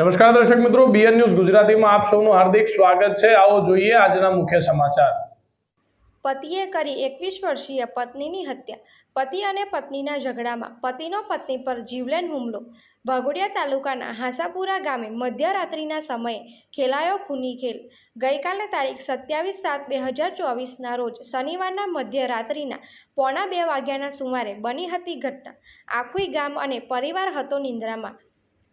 નમસ્કાર દર્શક મિત્રો બીએન ન્યૂઝ ગુજરાતીમાં આપ સૌનું હાર્દિક સ્વાગત છે. આવો જોઈએ આજના મુખ્ય સમાચાર. પતિએ કરી એકવીસ વર્ષીય પત્નીની હત્યા. પતિ અને પત્નીના ઝઘડામાં પતિનો પત્ની પર જીવલેણ હુમલો. વાઘોડિયા તાલુકાના હાસાપુરા ગામે મધ્યરાત્રિના સમયે ખેલાયો ખૂની ખેલ. ગઈકાલે તારીખ સત્યાવીસ સાત બે હજાર ચોવીસના રોજ શનિવારના મધ્યરાત્રિના પોણા બે વાગ્યાના સુમારે બની હતી ઘટના. આખું ગામ અને પરિવાર હતો નિંદ્રામાં.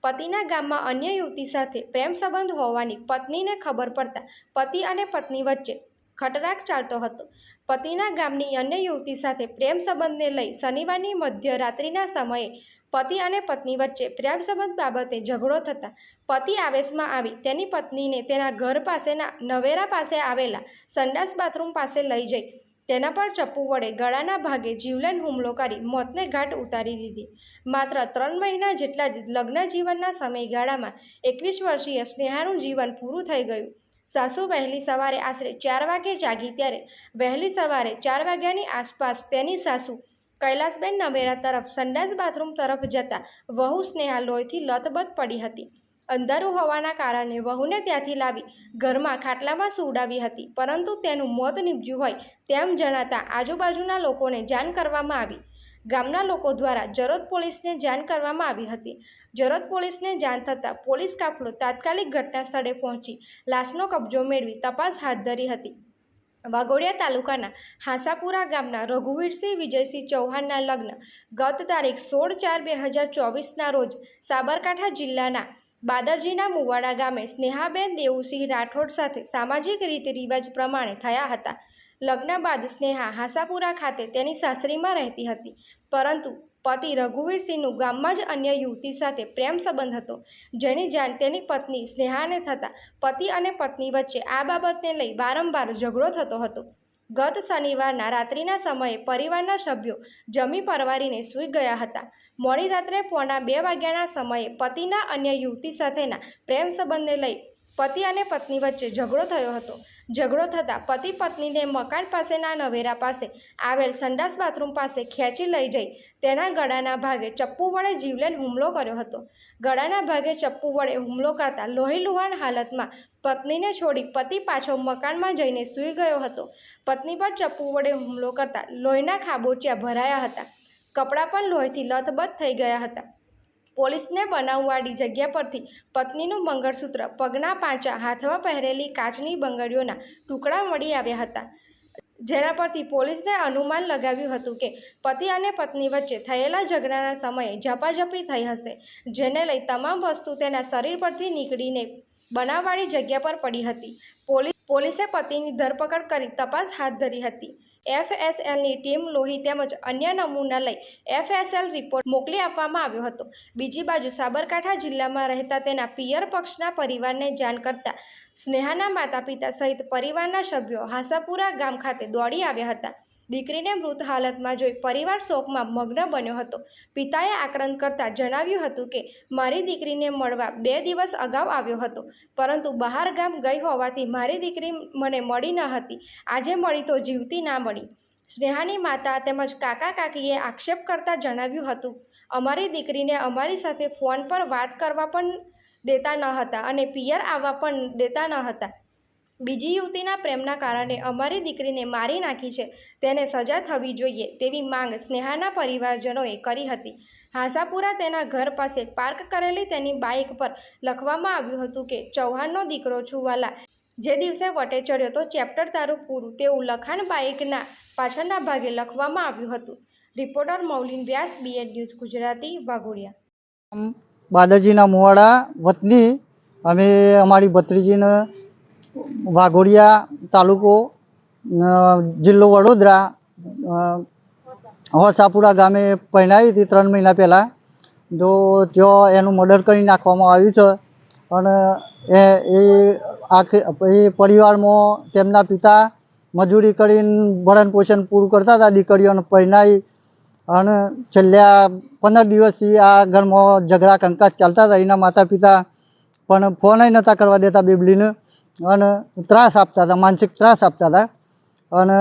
પતિના ગામમાં અન્ય યુવતી સાથે પ્રેમ સંબંધ હોવાની પત્નીને ખબર પડતા પતિ અને પત્ની વચ્ચે ખટરાક ચાલતો હતો. પતિના ગામની અન્ય યુવતી સાથે પ્રેમ સંબંધને લઈ શનિવારની મધ્યરાત્રિના સમયે પતિ અને પત્ની વચ્ચે પ્રેમ સંબંધ બાબતે ઝઘડો થતાં પતિ આવેશમાં આવી તેની પત્નીને તેના ઘર પાસેના નવેરા પાસે આવેલા સંડાસ બાથરૂમ પાસે લઈ જઈ તેના પર ચપ્પુ વડે ગળાના ભાગે જીવલેણ હુમલો કરી મોતને ઘાટ ઉતારી દીધી. માત્ર ત્રણ મહિના જેટલા જ લગ્ન જીવનના સમયગાળામાં એકવીસ વર્ષીય સ્નેહાનું જીવન પૂરું થઈ ગયું. સાસુ વહેલી સવારે આશરે ચાર વાગે જાગી ત્યારે વહેલી સવારે ચાર વાગ્યાની આસપાસ તેની સાસુ કૈલાસબેન નવેરા તરફ સંડાસ બાથરૂમ તરફ જતા વહુ સ્નેહા લોહીથી લથબથ પડી હતી. અંધારું હોવાના કારણે વહુને ત્યાંથી લાવી ઘરમાં ખાટલામાં સુવડાવી હતી. પરંતુ તેનું મોત નીપજ્યું હોય તેમ જણાતા આજુબાજુના લોકોને જાણ કરવામાં આવી. ગામના લોકો દ્વારા જરોદ પોલીસને જાણ કરવામાં આવી હતી. જરોદ પોલીસને જાણ થતાં પોલીસ કાફલો તાત્કાલિક ઘટના સ્થળે પહોંચી લાશનો કબજો મેળવી તપાસ હાથ ધરી હતી. વાઘોડિયા તાલુકાના હાસાપુરા ગામના રઘુવીરસિંહ વિજયસિંહ ચૌહાણના લગ્ન ગત તારીખ સોળ ચાર બે હજાર ચોવીસના રોજ સાબરકાંઠા જિલ્લાના બાદરજીના મુવાડા ગામે સ્નેહાબેન દેવુસિંહ રાઠોડ સાથે સામાજિક રીત રિવાજ પ્રમાણે થયા હતા. લગ્ન બાદ સ્નેહા હાસાપુરા ખાતે તેની સાસરીમાં રહેતી હતી. પરંતુ પતિ રઘુવીરસિંહનું ગામમાં જ અન્ય યુવતી સાથે પ્રેમ સંબંધ હતો. જેની જાણ તેની પત્ની સ્નેહાને થતાં પતિ અને પત્ની વચ્ચે આ બાબતને લઈ વારંવાર ઝઘડો થતો હતો. ગત શનિવારના રાત્રિના સમયે પરિવારના સભ્યો જમી પરવારીને સૂઈ ગયા હતા. મોડી રાત્રે પોણા બે વાગ્યાના સમયે પતિના અન્ય યુવતી સાથેના પ્રેમ સંબંધને લઈ પતિ અને પત્ની વચ્ચે ઝઘડો થયો હતો. ઝઘડો થતાં પતિ પત્નીને મકાન પાસેના નવેરા પાસે આવેલ સંડાસ બાથરૂમ પાસે ખેંચી લઈ જઈ તેના ગળાના ભાગે ચપ્પુ વડે જીવલેણ હુમલો કર્યો હતો. ગળાના ભાગે ચપ્પુ વડે હુમલો કરતાં લોહી લુહાણ હાલતમાં પત્નીને છોડી પતિ પાછો મકાનમાં જઈને સૂઈ ગયો હતો. પત્ની પર ચપ્પુ વડે હુમલો કરતાં લોહીના ખાબોચિયા ભરાયા હતા. કપડાં પણ લોહીથી લથબથ થઈ ગયા હતા. પોલીસને બનાવવાળી જગ્યા પરથી પત્નીનું મંગળસૂત્ર, પગના પાંચા, હાથમાં પહેરેલી કાચની બંગડીઓના ટુકડા મળી આવ્યા હતા. જેના પરથી પોલીસને અનુમાન લગાવ્યું હતું કે પતિ અને પત્ની વચ્ચે થયેલા ઝઘડાના સમયે ઝપાઝપી થઈ હશે, જેને લઈ તમામ વસ્તુ તેના શરીર પરથી નીકળીને બનાવવાળી જગ્યા પર પડી હતી. પોલીસ પોલીસે પતિની ધરપકડ કરી તપાસ હાથ ધરી હતી. એફએસએલની ટીમ લોહી તેમજ અન્ય નમૂના લઈ એફએસએલ રિપોર્ટ મોકલી આપવામાં આવ્યો હતો. બીજી બાજુ સાબરકાંઠા જિલ્લામાં રહેતા તેના પિયર પક્ષના પરિવારને જાણ કરતા સ્નેહાના માતા પિતા સહિત પરિવારના સભ્યો હાસાપુરા ગામ ખાતે દોડી આવ્યા હતા. દીકરીને મૃત હાલતમાં જોઈ પરિવાર શોકમાં મગ્ન બન્યો હતો. પિતાએ આક્રંદ કરતાં જણાવ્યું હતું કે, મારી દીકરીને મળવા બે દિવસ અગાઉ આવ્યો હતો, પરંતુ બહાર ગામ ગઈ હોવાથી મારી દીકરી મને મળી ન હતી. આજે મળી તો જીવતી ના મળી. સ્નેહાની માતા તેમજ કાકા કાકીએ આક્ષેપ કરતાં જણાવ્યું હતું, અમારી દીકરીને અમારી સાથે ફોન પર વાત કરવા પણ દેતા ન હતા અને પિયર આવવા પણ દેતા ન હતા. બીજી યુવતીના પ્રેમના કારણે અમારી દીકરીને મારી નાખી છે. તેને સજા થવી જોઈએ તેવી માંગ સ્નેહાના પરિવારજનોએ કરી હતી. હાસાપુરા તેના ઘર પાસે પાર્ક કરેલી તેની બાઇક પર લખવામાં આવ્યું હતું કે, ચૌહાણનો દીકરો છુવાલા. જે દિવસે વટે ચડ્યો તો ચેપ્ટર તારું પૂરું તેવું લખાણ બાઇકના પાછળના ભાગે લખવામાં આવ્યું હતું. રિપોર્ટર મૌલિન વ્યાસ બીએડ ન્યૂઝ ગુજરાતી, વાઘોડિયા. બાદરજીના મુવાડા વતની અમે અમારી ભત્રીજીને વાઘોડિયા તાલુકો જિલ્લો વડોદરા હોસાપુરા ગામે પહેરાવી હતી ત્રણ મહિના પહેલાં. તો ત્યાં એનું મર્ડર કરી નાખવામાં આવ્યું છે. અને એ એ આખી, એ પરિવારમાં તેમના પિતા મજૂરી કરીને ભરણ પોષણ પૂરું કરતા હતા, દીકરીઓને પહેરાવી અને છેલ્લા પંદર દિવસથી આ ઘરમાં ઝઘડા, કંકાસ ચાલતા હતા. એના માતા પિતા પણ ફોન નહોતા કરવા દેતા બેબલીને. અને ત્રાસ આપતા હતા, માનસિક ત્રાસ આપતા હતા. અને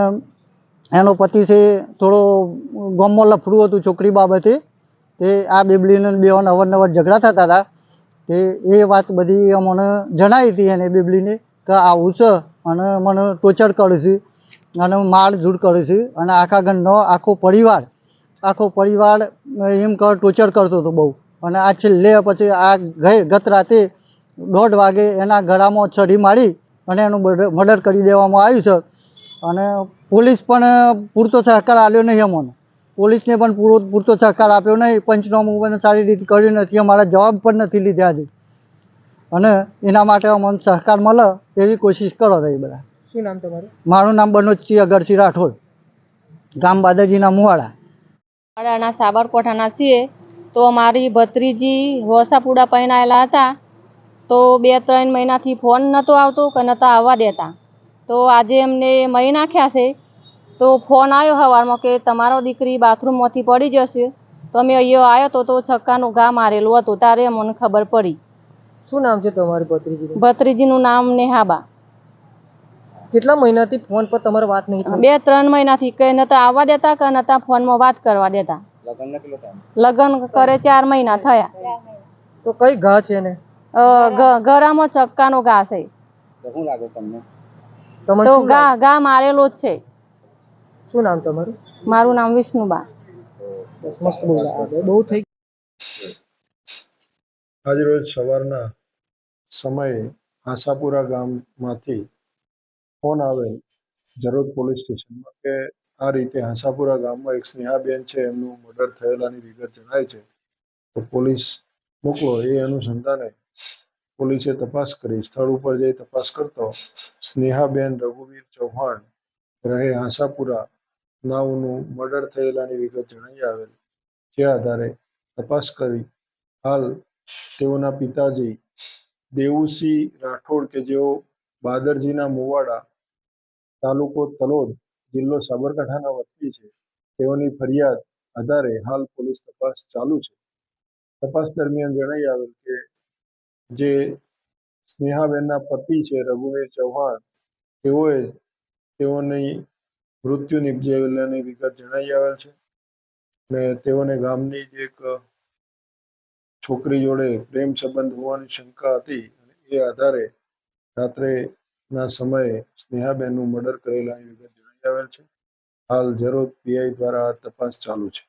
એનો પતિ છે થોડો ગામમાં લફડું હતું છોકરી બાબતે, તે આ બેબલીને બેવાને અવારનવાર ઝઘડા થતા હતા. તે એ વાત બધી અમને જણાવી હતી એને બેબલીને કે આવું છે અને મને ટોચર કરે અને માર ઝૂડ કરે છે અને આખા ઘરનો આખો પરિવાર આખો પરિવાર એમ કર ટોચર કરતો હતો બહુ. અને આ છેલ્લે પછી આ ગઈ ગત રાતે દોઢ વાગે એના ગળામાં ચઢી મારી અને એનું મર્ડર કરી દેવામાં આવ્યું છે. અને પોલીસ પણ પૂરતો સહકાર આપ્યો નહીં અમને. પોલીસને પણ પૂરો પૂરતો સહકાર આપ્યો નહીં. પંચનામું પણ સારી રીતે કર્યું નથી. અમારા જવાબ પણ નથી લીધા હજી. અને એના માટે અમને સહકાર મળે એવી કોશિશ કરો તમે બધા. શું નામ તમારું? મારું નામ બનોજસિંહ અગરસિંહ રાઠોડ. ગામ બાદરજીના મુવાડા. મુવાડાના સાબરકોઠાના છીએ. તો મારી ભત્રીજી વસાપુડા પહેણાયેલા હતા. તો બે ત્રણ મહિનાથી ફોન નહોતો આવતો કે નહોતા આવવા દેતા. તો આજે એમને મહી નાખ્યા છે. તો ફોન આવ્યો સવારમાં કે તમારો દીકરી બાથરૂમમાંથી પડી જશે. તો અમે અહીંયા આવ્યો તો તો છક્કાનું ઘા મારેલું હતું. ત્યારે મને ખબર પડી. શું નામ છે તમારી ભત્રીજીનું? ભત્રીજીનું નામ નેહાબા. કેટલા મહિનાથી ફોન પર તમારે વાત નહીં બે ત્રણ મહિનાથી કે નહોતા આવવા દેતા કે નહોતા ફોનમાં વાત કરવા દેતા. લગ્ન કરે ચાર મહિના થયા. તો કઈ ઘા છે ને અ, ગ- ગળામાં ચક્કાનો ઘા છે. તમને? તો ઘા ઘા મારેલો જ છે. શું નામ તમારું? મારું નામ વિષ્ણુબા. મસ્ત બહુ થઈ આજરોજ સવારના સમયે આશાપુરા ગામમાંથી ફોન આવેલ જરોદ પોલીસ સ્ટેશનમાં કે આ રીતે હાંસાપુરા ગામમાં એક સ્નેહાબેન છે એમનું મર્ડર થયેલાની વિગત જણાય છે. તો પોલીસ મોકલો એ અનુસંધાને પોલીસે તપાસ કરી સ્થળ ઉપર જઈ તપાસ કરતો સ્નેહાબેન રઘુવીર ચૌહાણ રહે હાંસાપુરા નાવનું મર્ડર થયેલાની વિગત જણાઈ આવેલ. જે આધારે તપાસ કરી હાલ તેઓના પિતાજી દેવુસિંહ રાઠોડ કે જેઓ બાદરજીના મુવાડા તાલુકો તલોદ જિલ્લો સાબરકાંઠાના વતની છે, તેઓની ફરિયાદ આધારે હાલ પોલીસ તપાસ ચાલુ છે. તપાસ દરમિયાન જણાઈ આવેલ કે જે સ્નેહાબેનના પતિ છે રઘુવીર ચૌહાણ, તેઓએ તેઓની મૃત્યુ નિપજેલાની વિગત જણાઈ આવેલ છે ને તેઓને ગામની જ એક છોકરી જોડે પ્રેમ સંબંધ હોવાની શંકા હતી અને એ આધારે રાત્રેના સમયે સ્નેહાબેનનું મર્ડર કરેલાની વિગત જણાઈ આવેલ છે. હાલ જરોદ પીઆઈ દ્વારા તપાસ ચાલુ છે.